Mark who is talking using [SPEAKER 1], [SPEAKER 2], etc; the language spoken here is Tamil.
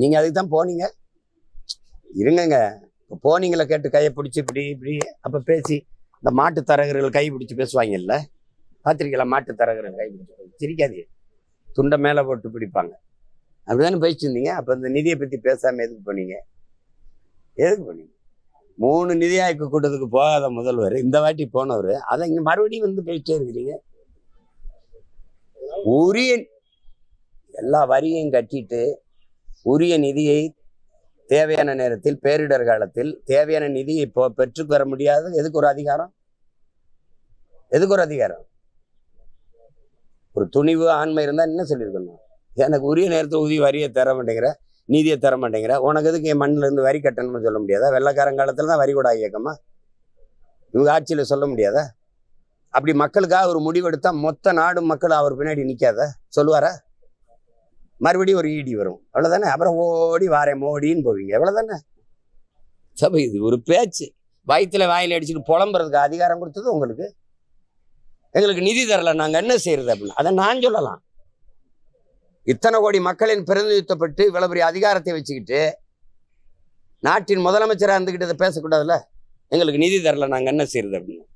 [SPEAKER 1] நீங்கள் அதுக்கு தான் போனீங்க. இருங்கங்க. இப்போ போனீங்களே கேட்டு கையை பிடிச்சி இப்படி இப்படி அப்போ பேசி இந்த மாட்டு தரகர்கள் கை பிடிச்சி பேசுவாங்கல்ல? பார்த்துருக்கீங்களா மாட்டு தரகர்கள் கை பிடிச்சி சிரிக்காதீங்க. துண்டை மேலே போட்டு பிடிப்பாங்க. அப்படிதானே பேசிட்டு அப்போ இந்த நிதியை பற்றி பேசாமல் எதுக்கு போனீங்க? எதுக்கு பண்ணீங்க மூணு நிதி ஆய்வு கூட்டத்துக்கு போகாத முதல்வர் இந்த வாட்டி போனவர் அதை இங்கே மறுபடியும் வந்து பேசிட்டே இருக்கிறீங்க. உரிய எல்லா வரியும் கட்டிட்டு உரிய நிதியை தேவையான நேரத்தில் பேரிடர் காலத்தில் தேவையான நிதியை இப்போ பெற்றுக்கு வர முடியாது. எதுக்கு ஒரு அதிகாரம்? எதுக்கு ஒரு அதிகாரம்? ஒரு துணிவு ஆண்மை இருந்தா என்ன சொல்லியிருக்கணும்? எனக்கு உரிய நேரத்தில் உதவி வரியை தர மாட்டேங்கிற நீதியை தர மாட்டேங்கிற உனக்கு எதுக்கு என் மண்ணிலேருந்து வரி கட்டணும்னு சொல்ல முடியாதா? வெள்ளக்காரங்காலத்தில் தான் வரி கூட இயக்கமா? இவங்க ஆட்சியில் சொல்ல முடியாதா? அப்படி மக்களுக்காக ஒரு முடிவெடுத்தால் மொத்த நாடு மக்கள் அவர் பின்னாடி நிற்காத சொல்லுவாரா? மறுபடியும் ஒரு ஈடி வரும். அவ்வளோதானே அப்புறம் ஓடி வாரேன் மோடின்னு போவீங்க. எவ்வளோதானே சபை இது ஒரு பேச்சு. வயிற்றுல வாயில் அடிச்சுட்டு புலம்புறதுக்கு அதிகாரம் கொடுத்தது உங்களுக்கு. எங்களுக்கு நிதி தரல நாங்கள் என்ன செய்யறது அப்படின்னு. அதை நான் சொல்லலாம். இத்தனை கோடி மக்களின் பிரதிநிதித்துவப்பட்டு இவ்வளோ பெரிய அதிகாரத்தை வச்சுக்கிட்டு நாட்டின் முதலமைச்சராக இருந்துக்கிட்டு இதை பேசக்கூடாதுல்ல? எங்களுக்கு நிதி தரல நாங்கள் என்ன செய்யறது அப்படின்னு.